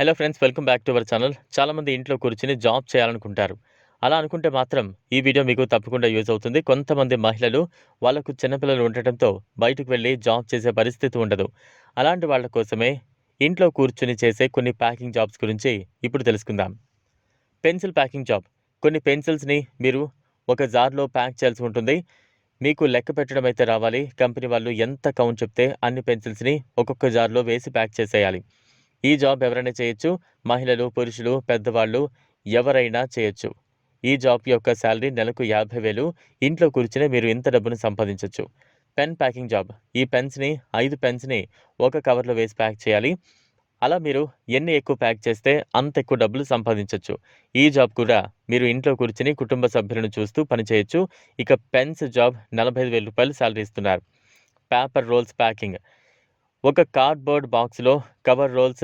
Hello friends welcome back to our channel చాలామంది ఇంట్లో కూర్చుని జాబ్ చేయాలనుకుంటారు. అలా అనుకుంటే మాత్రం ఈ వీడియో మీకు తప్పకుండా యూజ్ అవుతుంది. కొంతమంది మహిళలు వాళ్ళకు చిన్నపిల్లలు ఉండటంతో బయటకు వెళ్ళి జాబ్ చేసే పరిస్థితి ఉండదు. అలాంటి వాళ్ళ కోసమే ఇంట్లో కూర్చుని చేసే కొన్ని ప్యాకింగ్ జాబ్స్ గురించి ఇప్పుడు తెలుసుకుందాం. పెన్సిల్ ప్యాకింగ్ జాబ్ కొన్ని పెన్సిల్స్ని మీరు ఒక జార్లో ప్యాక్ చేయాల్సి ఉంటుంది. మీకు లెక్క పెట్టడం అయితే రావాలి. కంపెనీ వాళ్ళు ఎంత కౌంట్ చెప్తే అన్ని పెన్సిల్స్ని ఒక్కొక్క జార్లో వేసి ప్యాక్ చేసేయాలి. ఈ జాబ్ ఎవరైనా చేయొచ్చు. మహిళలు పురుషులు పెద్దవాళ్ళు ఎవరైనా చేయొచ్చు. ఈ జాబ్ యొక్క శాలరీ నెలకు యాభై వేలు. ఇంట్లో కూర్చునే మీరు ఇంత డబ్బును సంపాదించవచ్చు పెన్ ప్యాకింగ్ జాబ్. ఈ పెన్స్ని ఐదు పెన్స్ని ఒక కవర్లో వేసి ప్యాక్ చేయాలి. అలా మీరు ఎన్ని ఎక్కువ ప్యాక్ చేస్తే అంత ఎక్కువ డబ్బులు సంపాదించవచ్చు ఈ జాబ్ కూడా మీరు ఇంట్లో కూర్చుని కుటుంబ సభ్యులను చూస్తూ పనిచేయచ్చు ఇక పెన్స్ జాబ్ నలభై ఐదు వేల రూపాయలు శాలరీ ఇస్తున్నారు. Paper rolls packing. ఒక కార్డ్బోర్డ్ బాక్స్లో cover rolls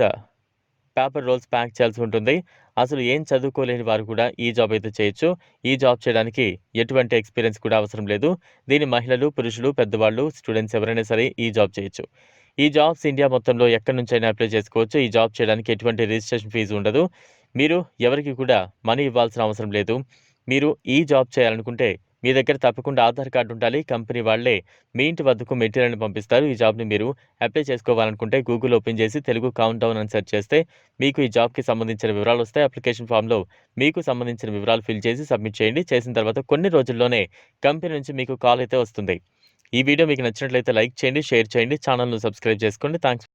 paper rolls pack చేయాల్సి ఉంటుంది. అసలు ఏం చదువుకోలేని వారు కూడా ఈ జాబ్ అయితే చేయొచ్చు. ఈ జాబ్ చేయడానికి ఎటువంటి ఎక్స్పీరియన్స్ కూడా అవసరం లేదు. దీని మహిళలు పురుషులు పెద్దవాళ్ళు స్టూడెంట్స్ ఎవరైనా సరే ఈ జాబ్ చేయొచ్చు. ఈ జాబ్స్ ఇండియా మొత్తంలో ఎక్కడి నుంచైనా అప్లై చేసుకోవచ్చు. ఈ జాబ్ చేయడానికి ఎటువంటి రిజిస్ట్రేషన్ ఫీజు ఉండదు. మీరు ఎవరికి కూడా మనీ ఇవ్వాల్సిన అవసరం లేదు. మీరు ఈ జాబ్ చేయాలనుకుంటే మీ దగ్గర తప్పకుండా ఆధార్ కార్డు ఉండాలి. కంపెనీ వాళ్ళే మీ ఇంటి వద్దకు మెటీరియల్ని పంపిస్తారు. ఈ జాబ్ని మీరు అప్లై చేసుకోవాలనుకుంటే గూగుల్ ఓపెన్ చేసి తెలుగు కౌంట్ డౌన్ అని సెర్చ్ చేస్తే మీకు ఈ జాబ్కి సంబంధించిన వివరాలు వస్తాయి. అప్లికేషన్ ఫామ్లో మీకు సంబంధించిన వివరాలు ఫిల్ చేసి సబ్మిట్ చేయండి. చేసిన తర్వాత కొన్ని రోజుల్లోనే కంపెనీ నుంచి మీకు కాల్ అయితే వస్తుంది. ఈ వీడియో మీకు నచ్చినట్లయితే లైక్ చేయండి షేర్ చేయండి ఛానల్ను సబ్స్క్రైబ్ చేసుకోండి. థ్యాంక్స్